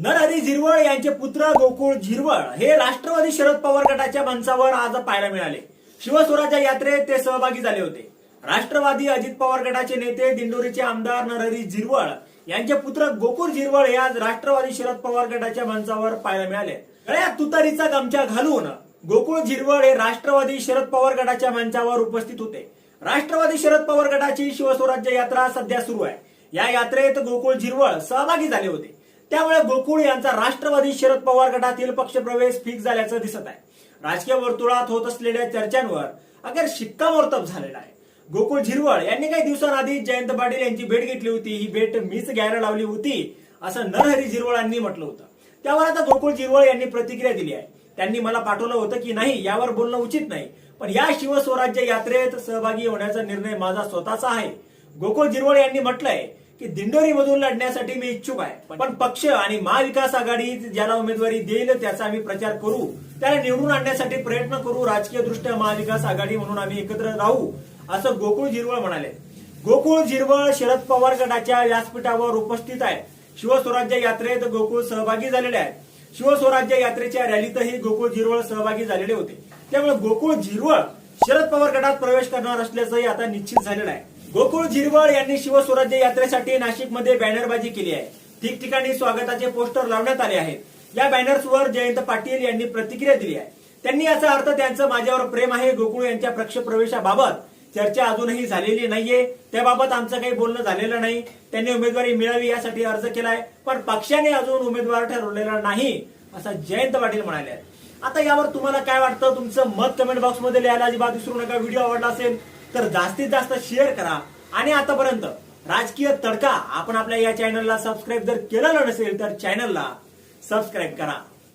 नरहरी झिरवळ यांचे पुत्र गोकुळ झिरवळ हे राष्ट्रवादी शरद पवार गटाच्या मंचावर आज पाहायला मिळाले. शिवस्वराज्या यात्रेत ते सहभागी झाले होते. राष्ट्रवादी अजित पवार गटाचे नेते दिंडोरीचे आमदार नरहरी झिरवळ यांचे पुत्र गोकुळ झिरवळ हे आज राष्ट्रवादी शरद पवार गटाच्या मंचावर पाहायला मिळाले. गळ्यात तुतारीचा गमछा घालून गोकुळ झिरवळ हे राष्ट्रवादी शरद पवार गटाच्या मंचावर उपस्थित होते. राष्ट्रवादी शरद पवार गटाची शिवस्वराज्य यात्रा सध्या सुरू आहे. या यात्रेत गोकुळ झिरवळ सहभागी झाले होते. त्यामुळे गोकुळ यांचा राष्ट्रवादी शरद पवार गटातील पक्षप्रवेश फिक्स झाल्याचं दिसत आहे. राजकीय वर्तुळात होत असलेल्या चर्चांवर अखेर शिक्कामोर्तब झालेला आहे. गोकुळ झिरवळ यांनी काही दिवसांआधी जयंत पाटील यांची भेट घेतली होती. ही भेट मीच घ्यायला लावली होती असं नरहरी झिरवळांनी म्हटलं होतं. त्यावर आता गोकुळ झिरवळ यांनी प्रतिक्रिया दिली आहे. त्यांनी मला पाठवलं होतं की नाही यावर बोलणं उचित नाही. पण या शिवस्वराज्य यात्रेत सहभागी होण्याचा निर्णय माझा स्वतःचा आहे. गोकुळ झिरवळ यांनी म्हटलंय की दिंडोरी मधून लढण्यासाठी मी इच्छुक आहे. पण पक्ष आणि महाविकास आघाडी ज्याला उमेदवारी देईल त्याचा आम्ही प्रचार करू. त्याला निवडून आणण्यासाठी प्रयत्न करू. राजकीय दृष्ट्या महाविकास आघाडी म्हणून आम्ही एकत्र राहू असं गोकुळ झिरवळ म्हणाले. गोकुळ झिरवळ शरद पवार गटाच्या व्यासपीठावर उपस्थित आहे. शिवस्वराज्य यात्रेत गोकुळ सहभागी झालेले आहेत शिवस्वराज्य यात्रेच्या रॅलीतही गोकुळ झिरवळ सहभागी झालेले होते. त्यामुळे गोकुळ झिरवळ शरद पवार गटात प्रवेश करणार असल्याचंही आता निश्चित झालेलं आहे. गोकुळ झिरवळ यांनी शिवस्वराज्य यात्रेसाठी नाशिकमध्ये बॅनरबाजी केली आहे. ठिकठिकाणी स्वागताचे पोस्टर लावण्यात आले आहेत. या बॅनर्सवर जयंत पाटील यांनी प्रतिक्रिया दिली आहे. त्यांनी याचा अर्थ त्यांचं माझ्यावर प्रेम आहे गोकुळ यांच्या प्रक्षप्रवेशाबाबत चर्चा अजूनही झालेली नाहीये. त्याबाबत आमचं काही बोलणं झालेलं नाही. त्यांनी उमेदवारी मिळावी यासाठी अर्ज केलाय पण पक्षाने अजून उमेदवार ठरवलेला नाही असं जयंत पाटील म्हणाले आता यावर तुम्हाला काय वाटतं? तुमचं मत कमेंट बॉक्समध्ये लिहायला अजिबात विसरू नका. व्हिडिओ आवडला असेल तर जास्तीत जास्त शेअर करा. आणि आतापर्यंत राजकीय तडका आपण आपल्या या चॅनलला सबस्क्राईब जर केलेलं नसेल तर चॅनलला सबस्क्राईब करा.